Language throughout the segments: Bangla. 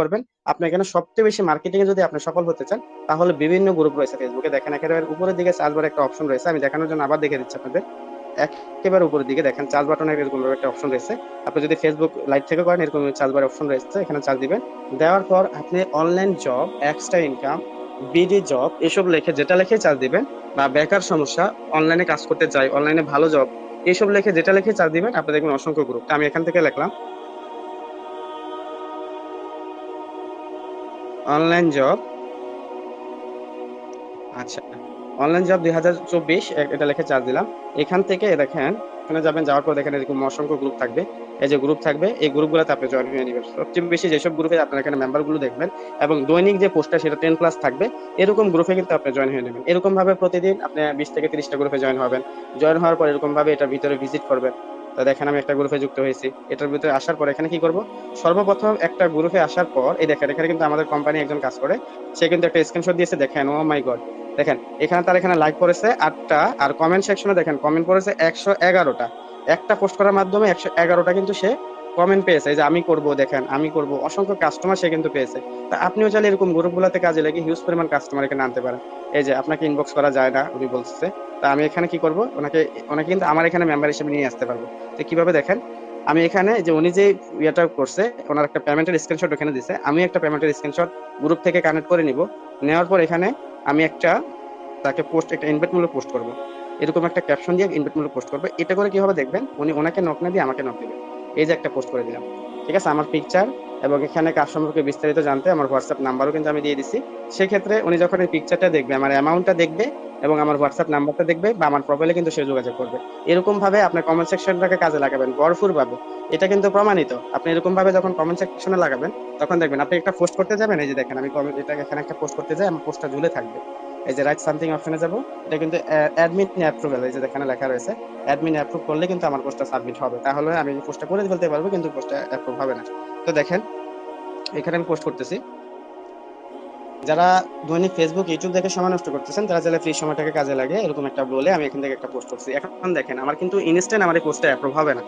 করবেন। আপনি এখানে সবচেয়ে বেশি মার্কেটিং এ যদি আপনি সফল হতে চান, তাহলে বিভিন্ন গ্রুপ রয়েছে ফেসবুকে দেখেন, একেবারে উপরের দিকে সার্চ বারে একটা অপশন রয়েছে। আমি দেখানোর জন্য আবার দেখে দিচ্ছি আপনাদের। একেবারে উপরের দিকে দেখেন চার্জ বাটনের এরকম একটা অপশন রয়েছে। আপনি যদি ফেসবুক লাইভ থেকে করেন, এরকম চার্জ বার অপশন রয়েছে, এখানে চার্জ দিবেন। দেওয়ার পর আপনি online job extra income BD job এসব লিখে যেটা লিখে চার্জ দিবেন, বা বেকার সমস্যা অনলাইনে কাজ করতে চাই অনলাইনে ভালো জব এইসব লিখে যেটা লিখে চার্জ দিবেন, আপনি দেখবেন অসংখ্য গ্রুপ আমি এখান থেকে লিখলাম। অনলাইন জব আচ্ছা অনলাইন জব দুই হাজার চব্বিশ এটা লিখে চার্জ দিলাম। এখান থেকে দেখেন এখানে যাবেন, যাওয়ার পর দেখেন এরকম অসংখ্য গ্রুপ থাকবে। এই যে গ্রুপ থাকবে, এই গ্রুপগুলোতে আপনি জয়েন হয়ে নেবেন। সবচেয়ে বেশি যেসব গ্রুপে আপনার এখানে মেম্বারগুলো দেখবেন এবং দৈনিক যে পোস্টটা সেটা টেন প্লাস থাকবে, এরকম গ্রুপে কিন্তু আপনি জয়েন হয়ে নেবেন। এরকমভাবে প্রতিদিন আপনি বিশ থেকে তিরিশটা গ্রুপে জয়েন হবেন। জয়েন হওয়ার পর এরকম ভাবে এটার ভিতরে ভিজিট করবেন। তো দেখেন আমি একটা গ্রুপে যুক্ত হয়েছি। এটার ভিতরে আসার পর এখানে কি করব? সর্বপ্রথম একটা গ্রুপে আসার পর, এই দেখেন, এখানে কিন্তু আমাদের কোম্পানি একজন কাজ করে। সে কিন্তু একটা স্ক্রিনশট দিয়েছে, দেখেন ও মাই গড দেখেন, এখানে তার এখানে লাইক করেছে আটটা, আর কমেন্ট সেকশনে দেখেন কমেন্ট করেছে একশো এগারোটা। একটা পোস্ট করার মাধ্যমে একশো এগারোটা কিন্তু সে কমেন্ট পেয়েছে। যে আমি করব, দেখেন, আমি করব। অসংখ্য কাস্টমার সে কিন্তু পেয়েছে। তা আপনিও চাইলে এরকম গ্রুপগুলোতে কাজে লেগে হিউজ পরিমাণ কাস্টমার এখানে আনতে পারেন। এই যে, আপনাকে ইনবক্স করা যায় না, উনি বলছে তা আমি এখানে কি করব? ওনাকে ওনাকে কিন্তু আমার এখানে মেম্বার হিসেবে নিয়ে আসতে পারব। তো কীভাবে দেখেন? আমি এখানে যে উনি যে ইয়েটা করছে, ওনার একটা পেমেন্টের স্ক্রিনশট ওখানে দিছে। আমি একটা পেমেন্টের স্ক্রিনশট গ্রুপ থেকে কানেক্ট করে নিব। নেওয়ার পর এখানে আমি একটা, তাকে পোস্ট একটা ইনভাইট মূলক পোস্ট করব। এরকম একটা ক্যাপশন দিয়ে ইনভাইট মূলক পোস্ট করবে। এটা করে কি হবে দেখবেন? উনি ওনাকে নক না দিয়ে আমাকে নক দিবে। এই যে একটা পোস্ট করে দিলাম। ঠিক আছে? আমার পিকচার এবং এখানে কাজ সম্পর্কে বিস্তারিত জানতে আমার হোয়াটসঅ্যাপ নাম্বারও কিন্তু আমি দিয়ে দিছি। সেক্ষেত্রে উনি যখন এই পিকচারটা দেখবে, আমার অ্যামাউন্টটা দেখবে এবং আমার হোয়াটসঅ্যাপ নাম্বারটা দেখবে বা আমার প্রোফাইলে কিন্তু সে যোগাযোগ করবে। এরকম ভাবে আপনার কমেন্ট সেকশনটাকে কাজে লাগাবেন ভরপুর ভাবে এটা কিন্তু প্রমাণিত। আপনি এরকম ভাবে যখন কমেন্ট সেকশনে লাগাবেন, তখন দেখবেন আপনি একটা পোস্ট করতে যাবেন, এই যে দেখেন আমি comment- এটা এখানে একটা পোস্ট করতে যাই, আমার পোস্টটা ঝুলে থাকবে। এই যে রাইট সামথিং অপশনে যাব, এটা কিন্তু অ্যাডমিন অ্যাপ্রুভাল এই যে এখানে লেখা রয়েছে অ্যাডমিন অ্যাপ্রুভ করলে কিন্তু আমার পোস্টটা সাবমিট হবে। তাহলে আমি পোস্টটা করে ফেলতে পারব, কিন্তু পোস্টটা অ্যাপ্রুভ হবে না। তো দেখেন, এখানে আমি পোস্ট করতেছি। যারা দৈনিক ফেসবুক ইউটিউব দেখে সময় নষ্ট করতেছেন, তারা চাইলে ফ্রি সময়টাকে কাজে লাগে এরকম একটা বলে আমি এখান থেকে একটা পোস্ট করছি। এখন দেখেন, আমার কিন্তু ইনস্ট্যান্ট আমার এই পোস্টটা অ্যাপ্রুভ হবে না।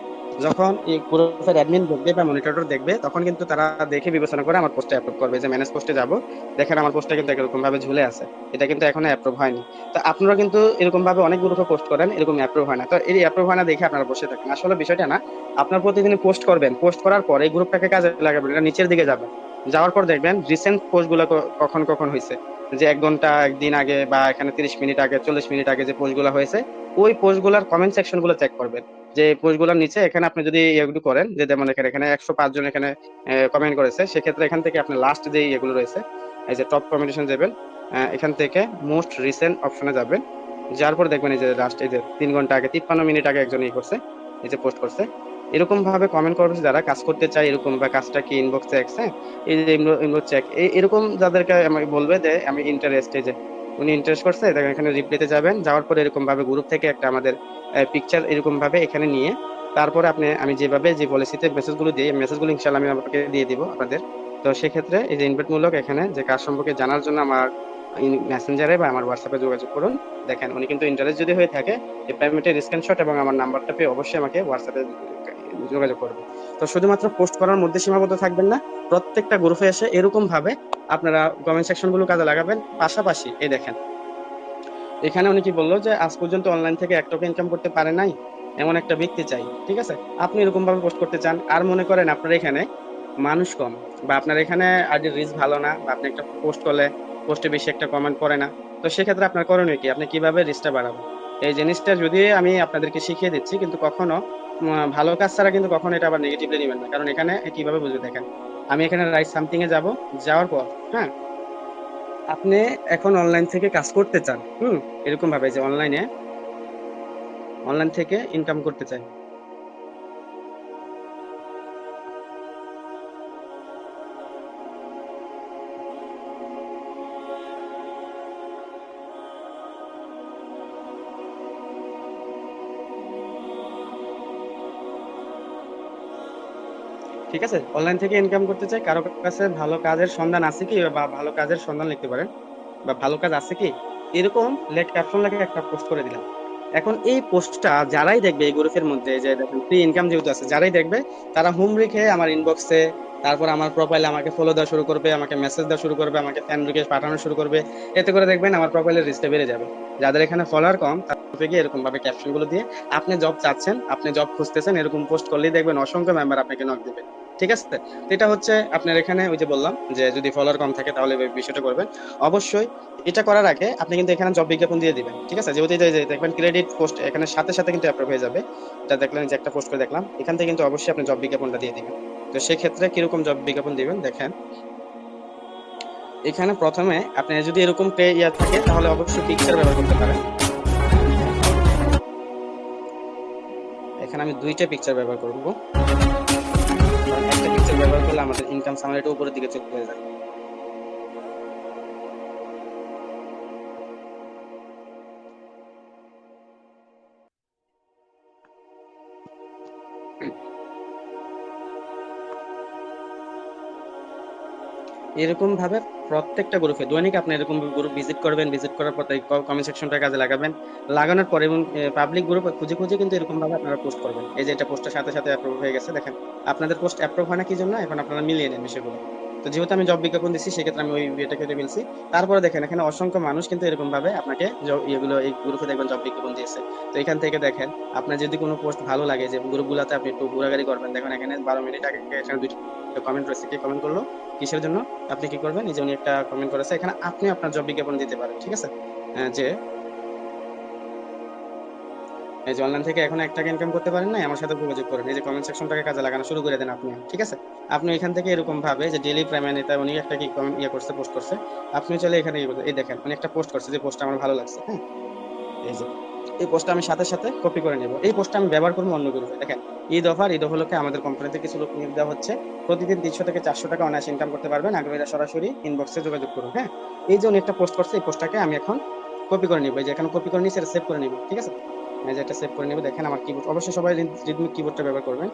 যখন এই গ্রুপের অ্যাডমিন দেখবে বা মনিটর দেখবে, তখন কিন্তু তারা দেখে বিবেচনা করে আমার পোস্টটা অ্যাপ্রুভ করবে যে ম্যানেজ পোস্টে যাব। দেখেন আমার পোস্টটা কিন্তু এরকম ভাবে ঝুলে আছে। এটা কিন্তু এখনও অ্যাপ্রুভ হয়নি। তো আপনারা কিন্তু এরকম ভাবে অনেক গ্রুপে পোস্ট করেন, এরকম অ্যাপ্রুভ হয় না। তো এই অ্যাপ্রুভ হয় না দেখে আপনারা বসে থাকেন। আসলে বিষয়টা না, আপনার প্রতিদিন পোস্ট করবেন। পোস্ট করার পর এই গ্রুপটাকে কাজে লাগাবেন, এটা নিচের দিকে যাবেন যাওয়ার পর দেখবেন রিসেন্ট পোস্টগুলো কখন কখন হয়েছে যে এক ঘণ্টা একদিন আগে বা এখানে তিরিশ মিনিট আগে, চল্লিশ মিনিট আগে যে পোস্টগুলো হয়েছে, ওই পোস্টগুলার কমেন্ট সেকশনগুলো চেক করবেন। যে পোস্টগুলোর নিচে এখানে আপনি যদি এগুলো করেন, যে যেমন এখানে এখানে একশো পাঁচ জন এখানে কমেন্ট করেছে, সেক্ষেত্রে এখান থেকে আপনি লাস্ট যে এগুলো রয়েছে, এই যে টপ কমেন্টেশন যাবেন এখান থেকে মোস্ট রিসেন্ট অপশনে যাবেন। যার পর দেখবেন এই যে লাস্ট এই যে তিন ঘণ্টা আগে, তিপ্পান্ন মিনিট আগে একজন ইয়ে করছে, এই যে পোস্ট করছে। এরকম ভাবে কমেন্ট করছে যারা কাজ করতে চায় এরকম বা কাজটা কি ইনবক্স চেক এই যে ইনবক্স চেক এরকম যাদেরকে আমাকে বলবে যে আমি ইন্টারেস্টে যে উনি ইন্টারেস্ট করছে, দেখেন এখানে রিপ্লাইতে যাবেন, যাওয়ার পরে এরকম ভাবে গ্রুপ থেকে একটা আমাদের পিকচার এরকম ভাবে এখানে নিয়ে, তারপরে আপনি, আমি যেভাবে যে পলিসিতে মেসেজগুলো দিই মেসেজগুলো ইনশাল্লাহ আমি আপনাকে দিয়ে দিব আপনাদের। তো সেক্ষেত্রে এই যে ইনভাইট মূলক এখানে, যে কাজ সম্পর্কে জানার জন্য আমার মেসেঞ্জারে বা আমার হোয়াটসঅ্যাপে যোগাযোগ করুন। দেখেন, উনি কিন্তু ইন্টারেস্ট যদি হয়ে থাকে, এই পেমেন্টের স্ক্রিনশট এবং আমার নাম্বারটা পেয়ে অবশ্যই আমাকে হোয়াটসঅ্যাপে যোগাযোগ করবে। তো শুধুমাত্র পোস্ট করার মধ্যে সীমাবদ্ধ থাকবেন না, প্রত্যেকটা গ্রুপে এসে এরকম ভাবে আপনারা কমেন্ট সেকশনগুলো কাজে লাগাবেন। পাশাপাশি এই দেখেন, এখানে উনি কি বলল যে, আজ পর্যন্ত অনলাইন থেকে এক টাকা ইনকাম করতে পারে নাই, এমন একটা ব্যক্তি চাই। ঠিক আছে? আপনি এরকম ভাবে পোস্ট করতে চান, আর মনে করেন আপনার এখানে মানুষ কম, বা আপনার এখানে আইডির রিচ ভালো না, বা আপনি একটা পোস্ট করলে পোস্টে বেশি একটা কমেন্ট করে না, তো সেক্ষেত্রে আপনার করণীয় কি? আপনি কীভাবে রিচটা বাড়াবেন? এই জিনিসটা যদি আমি আপনাদেরকে শিখিয়ে দিচ্ছি, কিন্তু কখনো ভালো কাজ ছাড়া কিন্তু কখনো এটা আবার নেগেটিভলি নেবেন না। কারণ এখানে কীভাবে বুঝবে দেখেন? আমি এখানে রাইট সামথিং এ যাব, যাওয়ার পর হ্যাঁ? আপনি এখন অনলাইন থেকে কাজ করতে চান, হুম? এরকম ভাবে যে অনলাইনে অনলাইন থেকে ইনকাম করতে চাই। ঠিক আছে? অনলাইন থেকে ইনকাম করতে চাই, কারও কাছে ভালো কাজের সন্ধান আছে কি? বা ভালো কাজের সন্ধান লিখতে পারেন। বা ভালো কাজ আছে কি? এরকম লেট ক্যাপশন লাগে একটা পোস্ট করে দিলাম। এখন এই পোস্টটা যারাই দেখবে এই গ্রুপের মধ্যে যে দেখেন ফ্রি ইনকাম যেহেতু আছে, যারাই দেখবে, তারা হোম রেখে আমার ইনবক্সে তারপর আমার প্রোফাইলে আমাকে ফলো দেওয়া শুরু করবে, আমাকে মেসেজ দেওয়া শুরু করবে, আমাকে ফ্যান রিকোয়েস্ট পাঠানো শুরু করবে, এতে করে দেখবেন আমার প্রোফাইলের রিচটা বেড়ে যাবে। যাদের এখানে ফলোয়ার কম, তাদের গিয়ে এরকম ভাবে ক্যাপশনগুলো দিয়ে আপনি জব চাচ্ছেন, আপনি জব খুঁজতেছেন, এরকম পোস্ট করলেই দেখবেন অসংখ্য মেম্বার আপনাকে নক দেবে। ঠিক আছে? এটা হচ্ছে আপনার এখানে ওই যে বললাম যে যদি ফলোয়ার কম থাকে তাহলে বিষয়টা করবেন। অবশ্যই এটা করার আগে আপনি কিন্তু এখানে জব বিজ্ঞাপন দিয়ে দিবেন, ঠিক আছে? যেহেতু দেখবেন ক্রেডিট পোস্ট এখানে সাথে সাথে কিন্তু অ্যাপ্রুভ হয়ে যাবে। এটা দেখলেন যে একটা পোস্ট করে দেখলাম, এখান থেকে কিন্তু অবশ্যই আপনি জব বিজ্ঞাপনটা দিয়ে দিবেন। তো সেক্ষেত্রে কীরকম জব বিজ্ঞাপন দিবেন দেখেন। এখানে প্রথমে আপনি যদি এরকম পে ইয়া থাকে তাহলে অবশ্যই পিকচার ব্যবহার করতে পারেন। এখানে আমি দুইটা পিকচার ব্যবহার করব। ব্যবহার করলে আমাদের ইনকাম সামারিটা উপরের দিকে চলে যায় এরকম ভাবে প্রত্যেকটা গ্রুপে, দৈনিক আপনি এরকম গ্রুপ ভিজিট করবেন ভিজিট করার পর কমেন্ট সেকশনটা কাজে লাগাবেন। লাগানোর পরে এবং পাবলিক গ্রুপ খুঁজে খুঁজে কিন্তু এরকম ভাবে আপনারা পোস্ট করবেন। এই যে এটা পোস্টের সাথে সাথে অ্যাপ্রুভ হয়ে গেছে, দেখেন। আপনাদের পোস্ট অ্যাপ্রুভ হয় না কি জন্য? এখন আপনারা মিলিয়ে নেন বিষয়গুলো তো যেহেতু আমি জব বিজ্ঞাপন দিচ্ছি সেক্ষেত্রে আমি ওই এটা কেটে ফেলছি। তারপরে দেখেন, এখানে অসংখ্য মানুষ কিন্তু এরকম ভাবে আপনাকে এগুলো এই গ্রুপে দেখবেন জব বিজ্ঞাপন দিয়েছে। তো এখান থেকে দেখেন, আপনার যদি কোনো পোস্ট ভালো লাগে যে গ্রুপগুলোতে আপনি একটু ঘোরাঘুরি করবেন দেখেন এখানে বারো মিনিট আগে এখানে দুইটা কমেন্ট রয়েছে, কি কমেন্ট করল, কিসের জন্য, আপনি কি করবেন এই যে উনি একটা কমেন্ট করেছে। এখানে আপনি আপনার জব বিজ্ঞাপন দিতে পারেন ঠিক আছে? যে এই যে অনলাইন থেকে এখন এক টাকা ইনকাম করতে পারেন না আমার সাথে যোগাযোগ করেন। এই যে কমেন্ট সেকশনটাকে কাজে লাগানো শুরু করে দেন আপনি, ঠিক আছে? আপনি এখান থেকে এরকম ভাবে যে ডেইলি প্রাইম নেতা, উনি একটা কি কমেন্ট ইয়ে করছে পোস্ট করছে, আপনি চলে এখানে ইয়ে এই দেখেন, উনি একটা পোস্ট করছে যে পোস্টটা আমার ভালো লাগছে হ্যাঁ? এই যে, এই পোস্টটা আমি সাথে সাথে কপি করে নেব। এই পোস্টটা আমি ব্যবহার করব অন্য গ্রুপে দেখেন, ঈদ অফার, ঈদ উপলক্ষে আমাদের কোম্পানিতে কিছু লোক নিয়োগ দেওয়া হচ্ছে। প্রতিদিন তিনশো থেকে চারশো টাকা অনায়াসে ইনকাম করতে পারবেন। আগ্রহীরা সরাসরি ইনবক্সে যোগাযোগ করুন হ্যাঁ? এই যে উনি একটা পোস্ট করছে, এই পোস্টটাকে আমি এখন কপি করে নিব। এই যে এখন কপি করে নিয়েছি সেভ করে নিব, ঠিক আছে? এটা সেভ করে নিব। দেখেন আমার কিবোর্ড অবশ্যই সবাই রিদমিক কিবোর্ডটা ব্যবহার করবেন।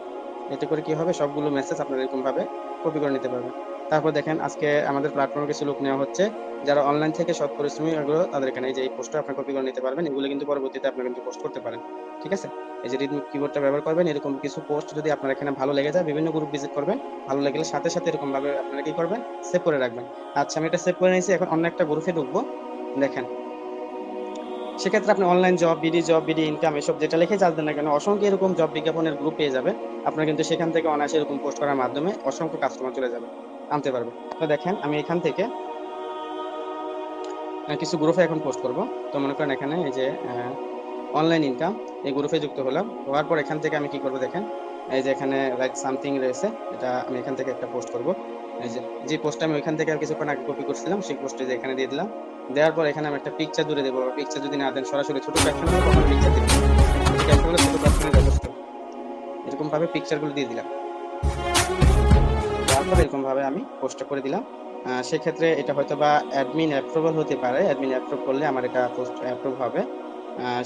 এতে করে কি হবে? সবগুলো মেসেজ আপনারা এরকম ভাবে কপি করে নিতে পারবেন। তারপর দেখেন, আজকে আমাদের প্ল্যাটফর্মে কিছু লোক নেওয়া হচ্ছে। যারা অনলাইন থেকে সৎ পরিশ্রমী এগুলো তাদের এখানে এই যে এই পোস্টটা আপনি কপি করে নিতে পারবেন। এগুলো কিন্তু পরবর্তীতে আপনি কিন্তু পোস্ট করতে পারেন। ঠিক আছে? এই যে রিদমিক কিবোর্ডটা ব্যবহার করবেন, এরকম কিছু পোস্ট যদি আপনার এখানে ভালো লেগে যায়, বিভিন্ন গ্রুপ ভিজিট করবেন। ভালো লাগলে সাথে সাথে এরকম ভাবে আপনারা কি করবেন? সেভ করে রাখবেন। আচ্ছা আমি এটা সেভ করে নিয়েছি। এখন অন্য একটা গ্রুপে ঢুকবো। দেখেন সেক্ষেত্রে আপনি online job BD job BD income এসব যেটা লিখে চাষ না কেন, অসংখ্য এরকম জব বিজ্ঞাপনের গ্রুপ পেয়ে যাবেন আপনার কিন্তু সেখান থেকে অনায়াসে এরকম পোস্ট করার মাধ্যমে অসংখ্য কাস্টমার চলে যাবে, আনতে পারবে। তো দেখেন, আমি এখান থেকে কিছু গ্রুপে এখন পোস্ট করব। তো মনে করেন এখানে এই যে অনলাইন ইনকাম এই গ্রুপে যুক্ত হলাম। হওয়ার পর এখান থেকে আমি কি করব দেখেন এই যে এখানে লাইক সামথিং রয়েছে, এটা আমি এখান থেকে একটা পোস্ট করব। এই যে যে পোস্টটা আমি ওইখান থেকে আর কিছুক্ষণ আগে কপি করছিলাম, সেই পোস্টে যে এখানে দিয়ে দিলাম। দেওয়ার পর এখানে আমি একটা পিকচার দূরে দেবো। পিকচার যদি না দেন, সরাসরি ছোট ক্যাপশন পিকচার দিবেন ক্যাপশন হলে ছোট ক্যাপশনে যথেষ্ট। এরকম ভাবে পিকচারগুলো দিয়ে দিলাম। তারপর এরকম ভাবে আমি পোস্টটা করে দিলাম। সেক্ষেত্রে এটা হয়তো বা অ্যাডমিন অ্যাপ্রুভাল হতে পারে। অ্যাডমিন অ্যাপ্রুভ করলে আমার এটা পোস্ট অ্যাপ্রুভ হবে।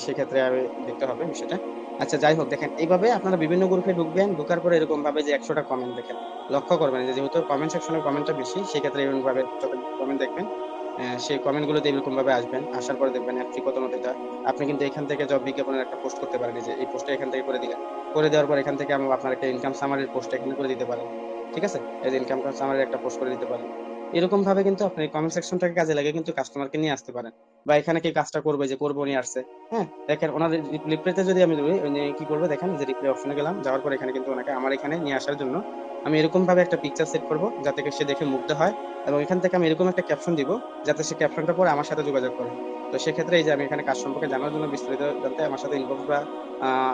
সেক্ষেত্রে আমি দেখতে হবে বিষয়টা। আচ্ছা যাই হোক, দেখেন, এইভাবে আপনারা বিভিন্ন গ্রুপে ঢুকবেন, ঢুকার পরে এরকম ভাবে যে একশোটা কমেন্ট দেখেন, লক্ষ্য করবেন যে যেহেতু কমেন্ট সেকশনে কমেন্টটা বেশি, সেক্ষেত্রে এরকম ভাবে কমেন্ট দেখবেন সেই কমেন্ট গুলোতে এরকম ভাবে আসবেন, আসার পরে দেখবেন অ্যাপটি কত নতিটা আপনি কিন্তু এখান থেকে জব বিজ্ঞাপনের একটা পোস্ট করতে পারেন যে এই পোস্টটা এখান থেকে করে দিলেন। করে দেওয়ার পর এখান থেকে আপনার একটা ইনকাম সামারির পোস্ট এখানে করে দিতে পারেন। ঠিক আছে? এই যে ইনকাম সামারির একটা পোস্ট করে দিতে পারেন। এরকম ভাবে কিন্তু আপনি কমেন্ট সেকশনটাকে কাজে লাগিয়ে কিন্তু কাস্টমারকে নিয়ে আসতে পারেন। বা এখানে কি কাজটা করবে, যে করব নিয়ে আসছে। হ্যাঁ দেখেন ওনার রিপ্লেতে যদি আমি কি করব দেখেন, যে রিপ্লে অপশনে গেলাম, যাওয়ার পর এখানে কিন্তু ওনাকে আমার এখানে নিয়ে আসার জন্য আমি এরকম ভাবে একটা পিকচার সেট করব, যাতে সে দেখে মুগ্ধ হয় এবং এখান থেকে আমি এরকম একটা ক্যাপশন দিব, যাতে সে ক্যাপশনটা পরে আমার সাথে যোগাযোগ করে। তো সেক্ষেত্রে এই যে আমি এখানে কাজ সম্পর্কে জানার জন্য বিস্তারিত জানতে আমার সাথে ইনবক্স বা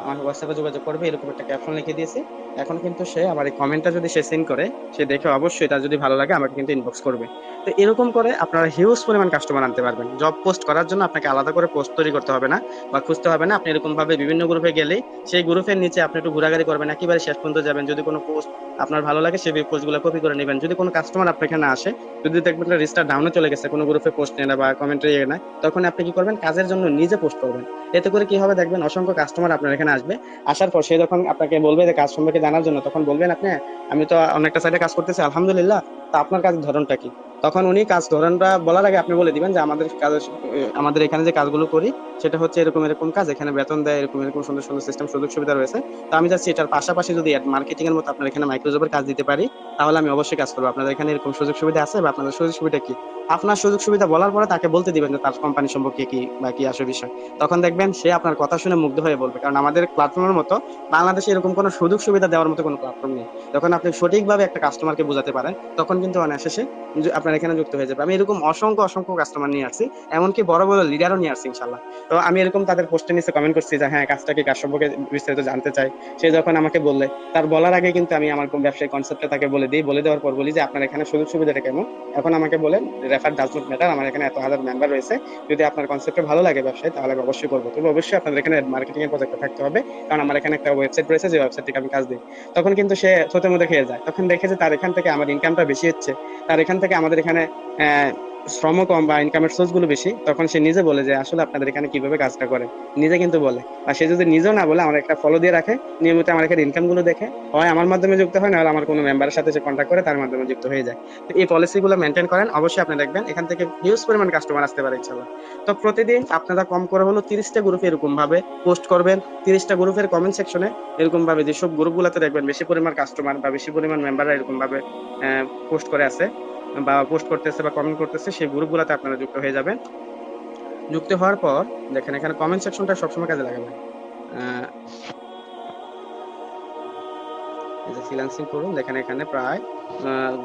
আমার হোয়াটসঅ্যাপে যোগাযোগ করবে, এরকম একটা ক্যাপশন লিখে দিয়েছি। এখন কিন্তু সে আমার এই কমেন্টটা যদি সে সেন্ড করে, সে দেখে অবশ্যই তার যদি ভালো লাগে, আমাকে কিন্তু ইনবক্স করবে। তো এরকম করে আপনারা হিউজ পরিমাণ কাস্টমার আনতে পারবেন। জব পোস্ট করার জন্য আপনাকে আলাদা করে পোস্ট তৈরি করতে হবে না বা খুঁজতে হবে না। আপনি এরকম ভাবে বিভিন্ন গ্রুপে গেলেই সেই গ্রুপের নিচে আপনি একটু ঘোরাঘুরি করবেন, একেবারে শেষ পর্যন্ত যাবেন। যদি কোনো পোস্ট আপনার ভালো লাগে, সেই পোস্টগুলো কপি করে নেবেন। যদি কোনো কাস্টমার আপনার এখানে আসে, যদি দেখবেন রিস্টার ডাউনে চলে গেছে, কোনো গ্রুপে পোস্ট নেয় না বা কমেন্টে ইয়ে না তখন আপনি কি করবেন? কাজের জন্য নিজে পোস্ট করবেন। এতে করে কি হবে দেখবেন? অসংখ্য কাস্টমার আপনার এখানে আসবে। আসার পর সে যখন আপনাকে বলবে যে, কাজ সম্পর্কে জানার জন্য তখন বলবেন আপনি, আমি তো অনেকটা সাইডে কাজ করতেছি, আলহামদুলিল্লাহ, তা আপনার কাজের ধরনটা কি? তখন উনি কাজ ধরনটা বলার আগে আপনি বলে দিবেন যে আমাদের কাজ, আমাদের এখানে যে কাজগুলো করি, সেটা হচ্ছে এরকম এরকম কাজ, এখানে বেতন দেয়, এরকম এরকম সুন্দর সুন্দর সিস্টেম সুযোগ সুবিধা রয়েছে। তো আমি যাচ্ছি এটার পাশাপাশি যদি মার্কেটিং এর মতো আপনার এখানে মাইক্রোজবের কাজ দিতে পারি, তাহলে আমি অবশ্যই কাজ করব। আপনাদের এখানে এরকম সুযোগ সুবিধা আছে বা আপনাদের সুযোগ সুবিধা কি? আপনার সুযোগ সুবিধা বলার পরে তাকে বলতে দিবেন যে তার কোম্পানি সম্পর্কে কি বা কি আসে বিষয়। তখন দেখবেন সে আপনার কথা শুনে মুগ্ধ হয়ে বলবে। কারণ আমাদের প্ল্যাটফর্মের মতো বাংলাদেশে এরকম কোনো সুযোগ সুবিধা দেওয়ার মতো কোনো প্ল্যাটফর্ম নেই। যখন আপনি সঠিকভাবে একটা কাস্টমারকে বোঝাতে পারেন, তখন কিন্তু অনায়াসে যে আপনার এখানে যুক্ত হয়ে যাবে। আমি এরকম অসংখ্য অসংখ্য কাস্টমার নিয়ে আসছি। এমনকি বড় বড় লিডারও নিয়ে আসছি ইনশাল্লাহ তো আমি এরকম তাদের পোস্টে নিচে কমেন্ট করছি যে হ্যাঁ কাজটা কি কাজ সম্পর্কে বিস্তারিত জানতে চাই? সে যখন আমাকে বললে, তার বলার আগে কিন্তু আমি আমার কোন ব্যবসায়িক কনসেপ্টটা তাকে বলে দিই। বলে দেওয়ার পর বলি যে, আপনার এখানে সুযোগ সুবিধাটা কেমন? এখন আমাকে বলেন রেফার ডাজ নট ম্যাটার আমার এখানে এত হাজার মেম্বার রয়েছে। যদি আপনার কনসেপ্টে ভালো লাগে ব্যবসায়, তাহলে আমি অবশ্যই করব। তবে অবশ্যই আপনাদের এখানে মার্কেটিং এর প্রজেক্ট থাকতে হবে। কারণ আমার এখানে একটা ওয়েবসাইট রয়েছে, যে ওয়েবসাইট থেকে আমি কাজ দিই। তখন কিন্তু সে থতে মধ্যে খেয়ে যায়। তখন দেখে যে, তার এখান থেকে আমার ইনকামটা বেশি হচ্ছে। তার এখান থেকে আমাদের এখানে শ্রম কম বা ইনকামের সোর্সগুলো বেশি, তখন সে নিজে বলে যে, আসলে আপনাদের এখানে কীভাবে কাজটা করে? নিজে কিন্তু বলে। আর সে যদি নিজেও না বলে, আমার একটা ফলো দিয়ে রাখে, নিয়মিত আমার এখানে ইনকামগুলো দেখে, হয় আমার মাধ্যমে যুক্ত হয়, নাহলে আমার কোনো মেম্বারের সাথে যে কন্ট্যাক্ট করে, তার মাধ্যমে যুক্ত হয়ে যায়। তো এই পলিসি গুলো মেনটেন করেন, অবশ্যই আপনি দেখবেন, এখান থেকে হিউজ পরিমাণ কাস্টমার আসতে পারে ইনশাল্লাহ তো প্রতিদিন আপনারা কম করে হলো তিরিশটা গ্রুপে এরকম ভাবে পোস্ট করবেন, তিরিশটা গ্রুপের কমেন্ট সেকশনে এরকম ভাবে যেসব গ্রুপগুলোতে দেখবেন বেশি পরিমাণ কাস্টমার বা বেশি পরিমাণ মেম্বাররা এরকম ভাবে পোস্ট করে আছে। বা পোস্ট করতেছে বা কমেন্ট করতেছে, সেই গ্রুপগুলোতে আপনারা যুক্ত হয়ে যাবেন। যুক্ত হওয়ার পর, দেখেন এখানে কমেন্ট সেকশনটা সবসময় কাজে লাগাবেন। যে করুন, দেখেন এখানে প্রায়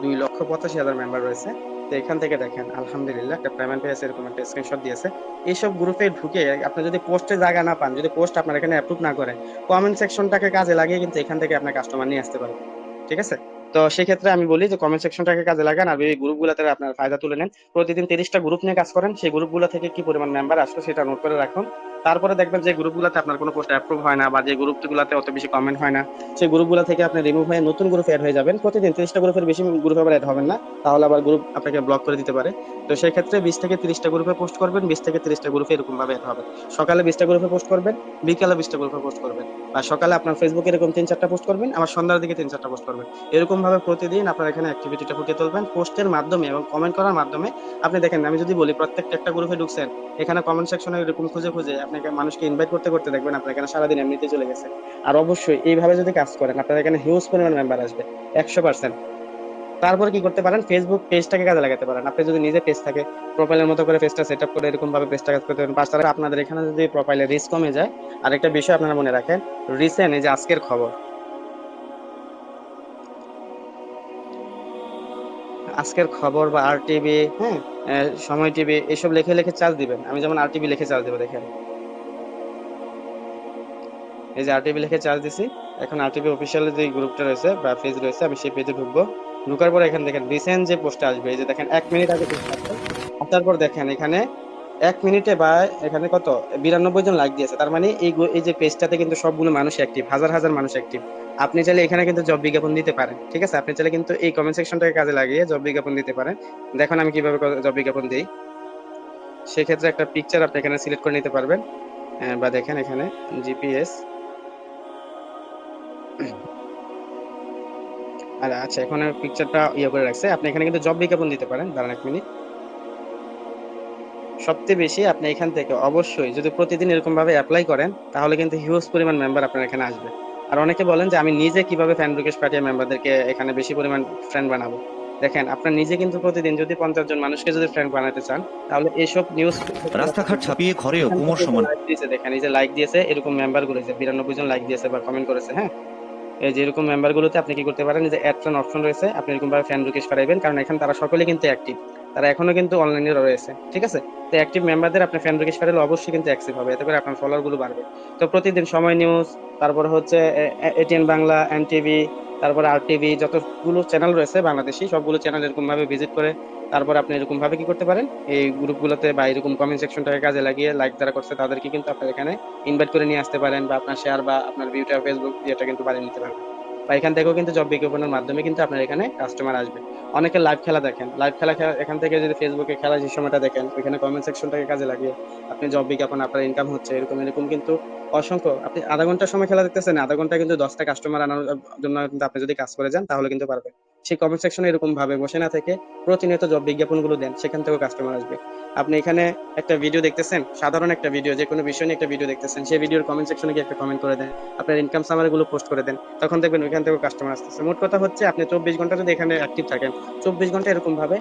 দুই লক্ষ পঁচাশি হাজার মেম্বার রয়েছে। তো এখান থেকে দেখেন, আলহামদুলিল্লাহ, একটা পেমেন্ট পেয়েছে এরকম একটা স্ক্রিনশট দিয়েছে। এইসব গ্রুপে ঢুকে আপনি যদি পোস্টে জায়গা না পান, যদি পোস্ট আপনার এখানে অ্যাপ্রুভ না করে কমেন্ট সেকশনটাকে কাজে লাগিয়ে কিন্তু এখান থেকে আপনার কাস্টমার নিয়ে আসতে পারবেন। ঠিক আছে? তো সেক্ষেত্রে আমি বলি যে কমেন্ট সেকশনটাকে কাজে লাগান আর ওই এই গ্রুপগুলোতে আপনার ফায়দা তুলে নেন। প্রতিদিন তিরিশটা গ্রুপ নিয়ে কাজ করেন। সেই গ্রুপগুলো থেকে কি পরিমাণ মেম্বার আসলো সেটা নোট করে রাখুন। তারপরে দেখবেন যে গ্রুপগুলোতে আপনার কোনো পোস্ট অ্যাপ্রুভ হয় না বা যে গ্রুপগুলোতে অত বেশি কমেন্ট হয় না, সেই গ্রুপগুলো থেকে আপনি রিমুভ হয়ে নতুন গ্রুপে অ্যাড হয়ে যাবেন। প্রতিদিন তিরিশটা গ্রুপের বেশি গ্রুপে আবার অ্যাড হবেন না, তাহলে আবার গ্রুপ আপনাকে ব্লক করে দিতে পারে। তো সেই ক্ষেত্রে বিশ থেকে তিরিশটা গ্রুপে পোস্ট করবেন, বিশ থেকে তিরিশটা গ্রুপে এরকম ভাবে অ্যাড হবে। সকালে বিশটা গ্রুপে পোস্ট করবেন, বিকালে বিশটা গ্রুপে পোস্ট করবেন। আর সকালে আপনার ফেসবুকে এরকম তিন চারটা পোস্ট করবেন, আবার সন্ধ্যার দিকে তিন চারটা পোস্ট করবেন। এরকম ভাবে প্রতিদিন আপনার এখানে অ্যাক্টিভিটিটা ফুটিয়ে তুলবেন পোস্টের মাধ্যমে এবং কমেন্ট করার মাধ্যমে। আপনি দেখেন, আমি যদি বলি, প্রত্যেকটা একটা গ্রুপে ঢুকছেন, এখানে কমেন্ট সেকশনে এরকম খুঁজে খুঁজে আপনাকে মানুষকে ইনভাইট করতে করতে দেখবেন আপনার এখানে সারাদিন এমনিতে চলে গেছে। আর অবশ্যই এইভাবে যদি কাজ করেন, আপনার এখানে হিউজ পরিমাণ মেম্বার আসবে, একশো পার্সেন্ট তারপর কি করতে পারেন? ফেসবুক পেজটাকে কাজে লাগাতে পারেন। আপনি যদি নিজে পেজ থাকে প্রোফাইলের মতো করে পেজটা সেট আপ করে এরকম ভাবে পেজটা কাজ করতে পারেন। তাছাড়া আপনাদের এখানে যদি প্রোফাইলে রিস্ক কমে যায়, আরেকটা বিষয় আপনারা মনে রাখেন রিসেন্ট এই যে আজকের খবর। আজকের খবর বা আর টিভি হ্যাঁ সময় টিভি এসব লিখে লিখে চার্জ দিবেন। আমি যেমন আর টিভি লিখে চার্জ দেবো, দেখেন। এই যে আর টিভি লিখে চার্জ দিছি, এখন আর টিভি অফিসিয়াল যে গ্রুপটা রয়েছে বা পেজ রয়েছে, আমি সেই পেজে ঢুকবো। ঢুকার পর এখানে দেখেন রিসেন্ট যে পোস্টটা আসবে, এই যে দেখেন, এক মিনিট আগে পোস্ট আসবে। আসার পর দেখেন, এখানে এক মিনিটে বা এখানে কত? বিরানব্বই জন লাইক দিয়েছে। তার মানে এই এই যে পেজটাতে কিন্তু সবগুলো মানুষ অ্যাক্টিভ হাজার হাজার মানুষ অ্যাক্টিভ আপনি চাইলে এখানে কিন্তু জব বিজ্ঞাপন দিতে পারেন, ঠিক আছে? আপনি চাইলে কিন্তু এই কমেন্ট সেকশনটাকে কাজে লাগিয়ে জব বিজ্ঞাপন দিতে পারেন। দেখুন আমি কীভাবে জব বিজ্ঞাপন দিই। সেক্ষেত্রে একটা পিকচার আপনি এখানে সিলেক্ট করে নিতে পারবেন। বা দেখেন এখানে জিপিএস আচ্ছা এখন পিকচারটা ইয়ে করে রাখছে। আপনি এখানে কিন্তু জব বিজ্ঞাপন দিতে পারেন দাঁড়ান এক মিনিট সবচেয়ে বেশি আপনি এখান থেকে অবশ্যই যদি প্রতিদিন এরকম ভাবে অ্যাপ্লাই করেন তাহলে কিন্তু হিউজ পরিমাণ মেম্বার আপনার এখানে আসবে। আর অনেকে বলেন যে আমি নিজে কীভাবে ফ্যান রিকোয়েস্ট পাঠিয়ে মেম্বারদেরকে এখানে বেশি পরিমাণ ফ্রেন্ড বানাবো? দেখেন আপনার নিজে কিন্তু প্রতিদিন যদি পঞ্চাশ জন মানুষকে যদি ফ্রেন্ড বানাতে চান তাহলে এইসব নিউজ রাস্তাঘাট ছাপিয়ে ঘরেও কোমর সমান দিয়েছে দেখেন এই যে লাইক দিয়েছে এরকম মেম্বারগুলো যে বিরানব্বই জন লাইক দিয়েছে বা কমেন্ট করেছে হ্যাঁ? এই মেম্বারগুলোতে আপনি কি করতে পারেন যে অ্যাড ফ্রেন্ড অপশন রয়েছে আপনি এরকমভাবে ফ্যান রিকোয়েস্ট পাঠাবেন কারণ এখানে তারা সকলে কিন্তু অ্যাক্টিভ তারা এখনও কিন্তু অনলাইনে রয়েছে ঠিক আছে তো অ্যাক্টিভ মেম্বারদের আপনি ফ্যান রিকোয়েস্ট পাঠালে অবশ্যই কিন্তু অ্যাক্টিভ হবে এতে করে আপনার ফলোয়ারগুলো বাড়বে তো প্রতিদিন সময় নিউজ তারপর হচ্ছে এটিএন বাংলা এনটিভি তারপরে আর টিভি যতগুলো চ্যানেল রয়েছে বাংলাদেশি, সবগুলো চ্যানেল এরকম ভাবে ভিজিট করে তারপর আপনি এরকম ভাবে কি করতে পারেন? এই গ্রুপগুলোতে বা এরকম কমেন্ট সেকশনটাকে কাজে লাগিয়ে লাইক যারা করছে তাদেরকে কিন্তু আপনার এখানে ইনভাইট করে নিয়ে আসতে পারেন বা আপনার শেয়ার বা আপনার ভিউটা ফেসবুক এটা কিন্তু বাড়িয়ে নিতে পারবেন বা এখান থেকেও কিন্তু জব বিজ্ঞাপনের মাধ্যমে কিন্তু আপনার এখানে কাস্টমার আসবে। অনেকে লাইভ খেলা দেখেন। লাইভ খেলা এখান থেকে যদি ফেসবুকে খেলা যে সময়টা দেখেন, ওইখানে কমেন্ট সেকশনটাকে কাজে লাগিয়ে আপনি জব বিজ্ঞাপন, আপনার ইনকাম হচ্ছে, এরকম এরকম কিন্তু অসংখ্য। আপনি আধা ঘণ্টার সময় খেলা দেখতেছেন, আধা ঘণ্টা কিন্তু দশটা কাস্টমার আনার জন্য আপনি যদি কাজ করে যান, তাহলে কিন্তু পারবেন। সেই কমেন্ট সেকশনে এরকম ভাবে বসে না থেকে প্রতিনিয়ত জব বিজ্ঞাপনগুলো দেন, সেখান থেকেও কাস্টমার আসবে। আপনি এখানে একটা ভিডিও দেখতেছেন, সাধারণ একটা ভিডিও যে কোনো বিষয় নিয়ে একটা ভিডিও দেখতেছেন, সেই ভিডিওর কমেন্ট সেকশনে গিয়ে একটা কমেন্ট করে দেন, আপনার ইনকাম সামারি গুলো পোস্ট করে দেন, তখন দেখবেন ওইখান থেকেও কাস্টমার আসতেছে। মোট কথা হচ্ছে আপনি চব্বিশ ঘণ্টা যদি এখানে অ্যাক্টিভ থাকেন, চব্বিশ ঘণ্টা এরকম ভাবে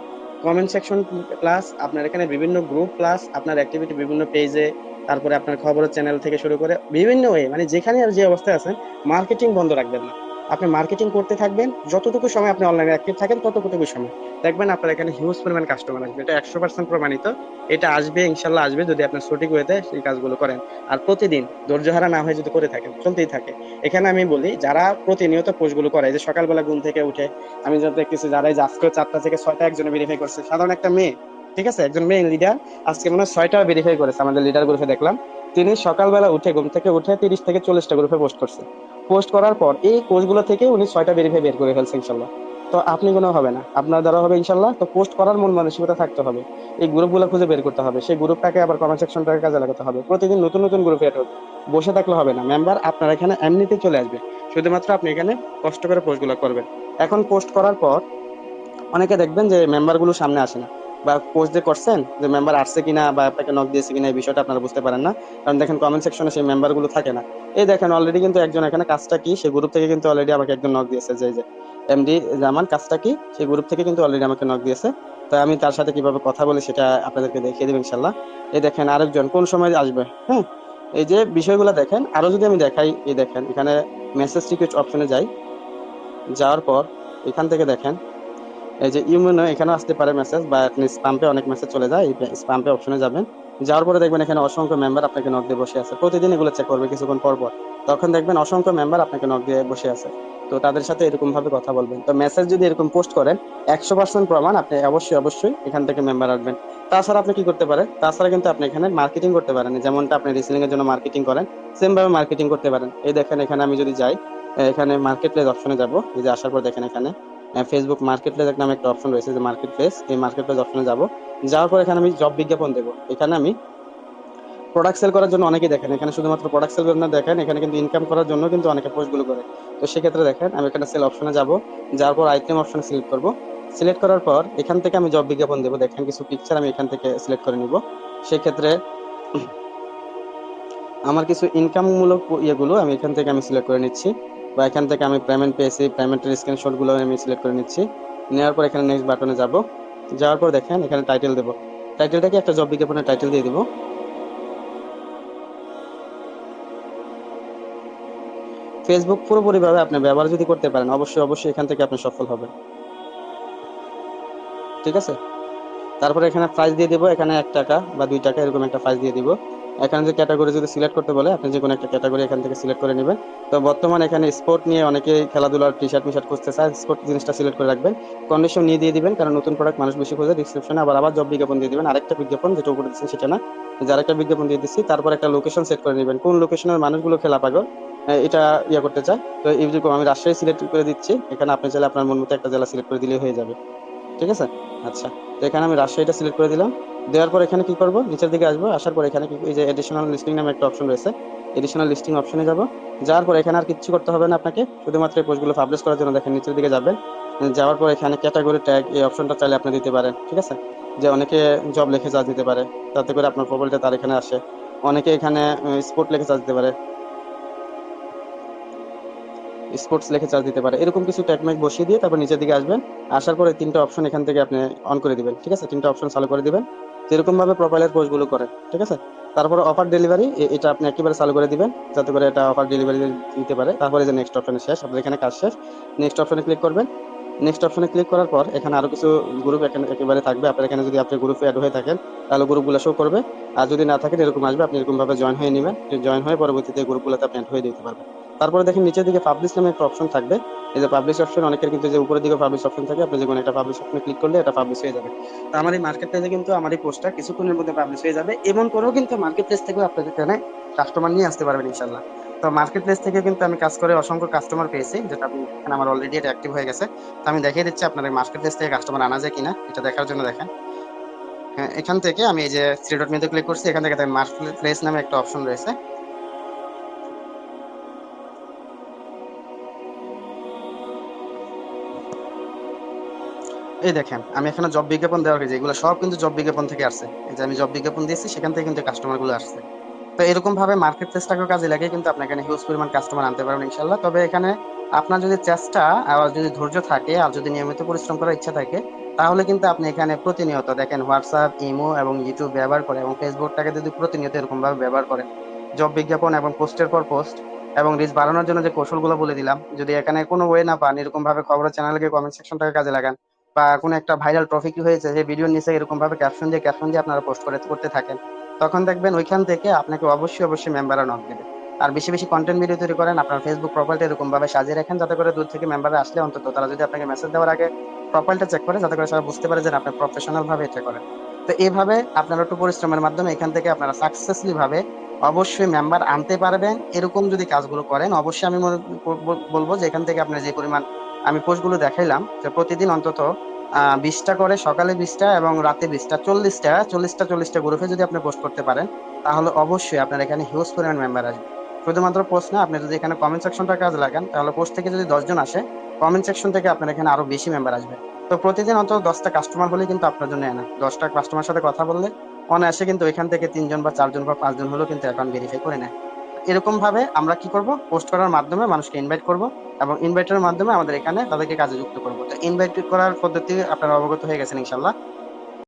কমেন্ট সেকশন প্লাস আপনার এখানে বিভিন্ন গ্রুপ প্লাস আপনার অ্যাক্টিভিটি বিভিন্ন পেজে তারপরে আপনার খবরের চ্যানেল থেকে শুরু করে বিভিন্ন ওয়ে মানে যেখানে আর যে অবস্থায় আছেন মার্কেটিং বন্ধ রাখবেন না। আপনি মার্কেটিং করতে থাকবেন, যতটুকু সময় আপনি অনলাইনে অ্যাক্টিভ থাকেন ততটুকু সময়। দেখবেন আপনার এখানে হিউজ পরিমাণ কাস্টমার আসবে। এটা একশো পার্সেন্ট প্রমাণিত। এটা আসবে, ইনশাল্লাহ আসবে যদি আপনার সঠিক ওয়েতে সেই কাজগুলো করেন। আর প্রতিদিন ধৈর্য হারা না হয়ে যদি করে থাকেন, চলতেই থাকে। এখানে আমি বলি, যারা প্রতিনিয়ত পোস্টগুলো করে যে সকালবেলা ঘুম থেকে উঠে, আমি যত দেখতেছি, যারা আজকে চারটা থেকে ছয়টা একজনে ভেরিফাই করছে, সাধারণ একটা মেয়ে, ঠিক আছে? একজন মেয়ে লিডার আজকে মনে হয় ছয়টা ভেরিফাই করেছে, আমাদের লিডার গ্রুপে দেখলাম। তিনি সকালবেলা উঠে, ঘুম থেকে উঠে তিরিশ থেকে চল্লিশটা গ্রুপে পোস্ট করছে। পোস্ট করার পর এই কোর্সগুলো থেকে উনি ছয়টা ভেরিফাই বের করে ফেলছে ইনশাল্লাহ। তো আপনি কোনো হবে না, আপনার দ্বারা হবে ইনশাল্লাহ। তো পোস্ট করার মন মানসিকতা থাকতে হবে। এই গ্রুপগুলো খুঁজে বের করতে হবে। সেই গ্রুপটাকে আবার কমেন্ট সেকশনটাকে কাজে লাগাতে হবে। প্রতিদিন নতুন নতুন গ্রুপে অ্যাড বসে থাকলে হবে না। মেম্বার আপনার এখানে এমনিতেই চলে আসবে। শুধুমাত্র আপনি এখানে কষ্ট করে পোস্টগুলো করবেন। এখন পোস্ট করার পর অনেকে দেখবেন যে মেম্বারগুলো সামনে আসে না। বা যে করছেন যে মেম্বার আসছে কিনা বা আপনাকে নক দিয়েছে কিনা এই বিষয়টা আপনারা বুঝতে পারেন না। কারণ দেখেন কমেন্ট সেকশনে সেই মেম্বারগুলো থাকে না। এই দেখেন অলরেডি কিন্তু একজন এখানে কাজটা কি? সেই গ্রুপ থেকে কিন্তু অলরেডি আমাকে একজন নক দিয়েছে, যে যে এমডি জামান, কাজটা কি? সেই গ্রুপ থেকে কিন্তু অলরেডি আমাকে নক দিয়েছে। তো আমি তার সাথে কীভাবে কথা বলি সেটা আপনাদেরকে দেখিয়ে দেবো ইনশাল্লাহ এই দেখেন আরেকজন, কোন সময় আসবে? হ্যাঁ? এই যে বিষয়গুলো দেখেন আরও যদি আমি দেখাই, এই দেখেন এখানে মেসেজ রিকোয়েস্ট অপশনে যাই। যাওয়ার পর এখান থেকে দেখেন এই যে ইউমিনো এখানে আসতে পারে মেসেজ বা আপনি স্পাম্পে অনেক মেসেজ চলে যায় স্পাম্পে অপশনে যাবেন। যাওয়ার পরে দেখবেন এখানে অসংখ্য মেম্বার আপনাকে নক দিয়ে বসে আছে। প্রতিদিন এগুলো চেক করবে কিছুক্ষণ পর পর। তখন দেখবেন অসংখ্য মেম্বার আপনাকে নক দিয়ে বসে আছে। তো তাদের সাথে এরকম ভাবে কথা বলবেন। তো মেসেজ যদি এরকম পোস্ট করেন, একশো পার্সেন্ট প্রমাণ আপনি অবশ্যই অবশ্যই এখান থেকে মেম্বার আসবেন তাছাড়া আপনি কি করতে পারেন? তাছাড়া কিন্তু আপনি এখানে মার্কেটিং করতে পারেন। যেমনটা আপনি রিসেলিং এর জন্য মার্কেটিং করেন সেম ভাবে মার্কেটিং করতে পারেন। এই দেখেন এখানে আমি যদি যাই, এখানে মার্কেট প্লেস অপশনে যাব। এই যে আসার পর দেখেন এখানে। ফেসবুক মার্কেট প্লেস নামে একটা অপশন রয়েছে যে মার্কেট প্লেস এই মার্কেট প্লেস অপশনে যাব। যাওয়ার পর এখানে আমি জব বিজ্ঞাপন দেবো। এখানে আমি প্রোডাক্ট সেল করার জন্য অনেকেই দেখেন। এখানে শুধুমাত্র প্রোডাক্ট সেল না দেখেন, এখানে কিন্তু ইনকাম করার জন্য কিন্তু অনেকে পোস্টগুলো করে। তো সেক্ষেত্রে দেখেন, আমি এখানে সেল অপশনে যাব। যাওয়ার পর আইটেম অপশনে সিলেক্ট করব। সিলেক্ট করার পর এখান থেকে আমি জব বিজ্ঞাপন দেবো। দেখেন কিছু পিকচার আমি এখান থেকে সিলেক্ট করে নিব। সেক্ষেত্রে আমার কিছু ইনকামমূলক ইয়েগুলো আমি এখান থেকে আমি সিলেক্ট করে নিচ্ছি। বা এখান থেকে আমি পেমেন্ট পেয়েছি পেমেন্টের স্ক্রিনশটগুলো আমি সিলেক্ট করে নিচ্ছি। নেওয়ার পর এখানে নেক্সট বাটনে যাব। যাওয়ার পর দেখেন, এখানে টাইটেল দেবো। টাইটেলটাকে একটা জব বিজ্ঞাপনের টাইটেল দিয়ে দেবো। ফেসবুক পুরোপুরিভাবে আপনি ব্যবহার যদি করতে পারেন, অবশ্যই অবশ্যই এখান থেকে আপনি সফল হবেন। ঠিক আছে? তারপরে এখানে প্রাইস দিয়ে দিব, এখানে এক টাকা বা দুই টাকা, এরকম একটা প্রাইস দিয়ে দিব। এখানে যে ক্যাটাগরি যদি সিলেক্ট করতে বলে, আপনি যে কোনো একটা ক্যাটাগরি এখান থেকে সিলেক্ট করে নেবেন। তো বর্তমানে এখানে স্পোর্ট নিয়ে অনেকে খেলাধুলার টি শার্ট মি শার্ট খুঁজতে চায়। স্পোর্ট জিনিসটা সিলেক্ট করে রাখবেন। কন্ডিশন নিয়ে দিয়ে দিবেন, কারণ নতুন প্রোডাক্ট মানুষ বেশি খোঁজে ডিসক্রিপশনে আবার আবার জব বিজ্ঞাপন দিয়ে দিবেন। আরেকটা বিজ্ঞাপন যেটা উপরে দিচ্ছেন সেটা না। যার একটা বিজ্ঞাপন দিয়ে দিচ্ছি, তারপর একটা লোকেশন সেট করে নেবেন। কোন লোকেশনের মানুষগুলো খেলা পাগল এটা ইয়ে করতে চায়। তো এই আমি রাজশাহী সিলেক্ট করে দিচ্ছি। এখানে আপনি চাইলে আপনার মন মতো একটা জেলা সিলেক্ট করে দিলেই হয়ে যাবে। ঠিক আছে? আচ্ছা তো এখানে আমি রাজশাহীটা সিলেক্ট করে দিলাম। দেওয়ার পর এখানে কি করব? নিচের দিকে আসব, আসার পর এখানে এই যে এডিশনাল লিস্টিং নামে একটা অপশন রয়েছে। এডিশনাল লিস্টিং অপশনে যাব। যাওয়ার পর এখানে আর কিচ্ছু করতে হবে না আপনাকে। শুধুমাত্র এই পোস্টগুলো পাবলিশ করার জন্য দেখেন নিচের দিকে যাবেন। যাওয়ার পর এখানে ক্যাটাগরি ট্যাগ এই অপশনটা চাইলে আপনি দিতে পারেন, ঠিক আছে? যে অনেকে জব লিখে চার্জ দিতে পারে, তাতে করে আপনার প্রোফাইলটা তার এখানে আসে। অনেকে এখানে স্পোর্ট লিখে চার্জ দিতে পারে। স্পোর্টস লিখে চার্জ দিতে পারে। এরকম কিছু ট্যাগ ম্যাগ বসিয়ে দিয়ে তারপর নিচের দিকে আসবেন। আসার পরে তিনটা অপশন এখান থেকে আপনি অন করে দিবেন, ঠিক আছে? তিনটা অপশন চালু করে দিবেন। যেরকম ভাবে প্রোফাইলের পোস্টগুলো করেন ঠিক আছে? তারপরে অফার ডেলিভারি এটা আপনি একেবারে চালু করে দিবেন, যাতে করে এটা অফার ডেলিভারি দিতে পারে। তারপরে যে নেক্সট অপশনে শেষ, আপনার এখানে কাজ শেষ। নেক্সট অপশনে ক্লিক করবেন। নেক্সট অপশনে ক্লিক করার পর এখানে আরও কিছু গ্রুপ এখানে একেবারে থাকবে। আপনার এখানে যদি আপনি গ্রুপে অ্যাড হয়ে থাকেন, তাহলে গ্রুপগুলো শো করবে। আর যদি না থাকেন এরকম আসবে, আপনি এরকম ভাবে জয়েন হয়ে নেবেন। জয়েন হয়ে পরবর্তীতে গ্রুপগুলোতে আপনি অ্যাড হয়ে দিতে পারবেন। তারপরে দেখেন নিচের দিকে পাবলিশ নামে একটা অপশন থাকবে। এই যে পাবলিশ অপশন অনেকের কিন্তু যে উপরের দিকে পাবলিশ অপশন থাকে, আপনি যে কোনো একটা পাবলিশ অপশনে ক্লিক করলে এটা পাবলিশ হয়ে যাবে। তো আমার এই মার্কেট প্লেসে কিন্তু আমার এই পোস্টটা কিছুক্ষণের মধ্যে পাবলিশ হয়ে যাবে এমন করেও কিন্তু মার্কেট প্লেস থেকেও আপনাদের এখানে কাস্টমার নিয়ে আসতে পারবেন ইনশাল্লাহ তো মার্কেট প্লেস থেকে কিন্তু আমি কাজ করে অসংখ্য কাস্টমার পেয়েছি, যেটা আপনি এখানে আমার অলরেডি এটা অ্যাক্টিভ হয়ে গেছে। তো আমি দেখিয়ে দিচ্ছি আপনার এই মার্কেট প্লেস থেকে কাস্টমার আনা যায় কিনা, এটা দেখার জন্য দেখেন। হ্যাঁ এখান থেকে আমি এই যে থ্রি ডট মেনুতে ক্লিক করছি, এখান থেকে মার্কেট প্লেস নামে একটা অপশন রয়েছে। এই দেখেন, আমি এখানে জব বিজ্ঞাপন দেওয়া হয়েছে, এগুলো সব কিন্তু জব বিজ্ঞাপন থেকে আসছে। যে আমি জব বিজ্ঞাপন দিয়েছি, সেখান থেকে কিন্তু কাস্টমারগুলো আসছে। তো এরকম ভাবে মার্কেট প্লেসটাকে কাজে লাগে কিন্তু আপনি এখানে হিউজ পরিমাণ কাস্টমার আনতে পারবেন ইনশাল্লাহ তবে এখানে আপনার যদি চেষ্টা আর যদি ধৈর্য থাকে আর যদি নিয়মিত পরিশ্রম করার ইচ্ছা থাকে, তাহলে কিন্তু আপনি এখানে প্রতিনিয়ত দেখেন হোয়াটসঅ্যাপ ইমো এবং ইউটিউব ব্যবহার করে এবং ফেসবুকটাকে যদি প্রতিনিয়ত এরকম ভাবে ব্যবহার করেন জব বিজ্ঞাপন এবং পোস্টের পর পোস্ট এবং রিচ বাড়ানোর জন্য যে কৌশলগুলো বলে দিলাম, যদি এখানে কোনো ওয়ে না পান এরকম ভাবে খবরের চ্যানেলকে কমেন্ট সেকশনটাকে কাজে লাগান বা কোনো একটা ভাইরাল টপিক হয়েছে যে ভিডিওর নিচে এরকম ভাবে ক্যাপশন দিয়ে ক্যাপশন দিয়ে আপনারা পোস্ট করে, করতে থাকেন। তখন দেখবেন ওইখান থেকে আপনাকে অবশ্যই অবশ্যই মেম্বাররা নক দেবে। আর বেশি বেশি কন্টেন্ট ভিডিও তৈরি করেন, আপনার ফেসবুক প্রোফাইলটা এরকম ভাবে সাজিয়ে রাখেন, যাতে করে দূর থেকে মেম্বাররা আসলে অন্তত তারা যদি আপনাকে মেসেজ দেওয়ার আগে প্রোফাইলটা চেক করে, যাতে করে তারা বুঝতে পারে যে আপনি প্রফেশনাল ভাবে এটা করেন। তো এইভাবে আপনারা একটু পরিশ্রমের মাধ্যমে এখান থেকে আপনারা সাকসেসফুলি ভাবে অবশ্যই মেম্বার আনতে পারবেন। এরকম যদি কাজগুলো করেন, অবশ্যই আমি বলব যে এখান থেকে আপনার যে পরিমাণ আমি পোস্টগুলো দেখাইলাম যে প্রতিদিন অন্তত বিশটা করে, সকালে বিশটা এবং রাতে বিশটা, চল্লিশটা চল্লিশটা চল্লিশটা গ্রুপে যদি আপনি পোস্ট করতে পারেন, তাহলে অবশ্যই আপনার এখানে হিউজ পরিমাণ মেম্বার আসবে। শুধুমাত্র পোস্ট না, আপনি যদি এখানে কমেন্ট সেকশনটা কাজ লাগান, তাহলে পোস্ট থেকে যদি দশজন আসে কমেন্ট সেকশন থেকে আপনার এখানে আরও বেশি মেম্বার আসবে। তো প্রতিদিন অন্তত দশটা কাস্টমার হলে কিন্তু আপনার জন্য এনা দশটা কাস্টমার সাথে কথা বললে, অনায়াসে কিন্তু এখান থেকে তিনজন বা চারজন বা পাঁচজন হলেও কিন্তু অ্যাকাউন্ট ভেরিফাই করে নেয়। এরকম ভাবে আমরা কি করব? পোস্ট করার মাধ্যমে মানুষকে ইনভাইট করব এবং ইনভাইটের মাধ্যমে আমাদের এখানে তাদেরকে কাজে যুক্ত করব। তো ইনভাইট করার পদ্ধতি আপনারা অবগত হয়ে গেছেন ইনশাল্লাহ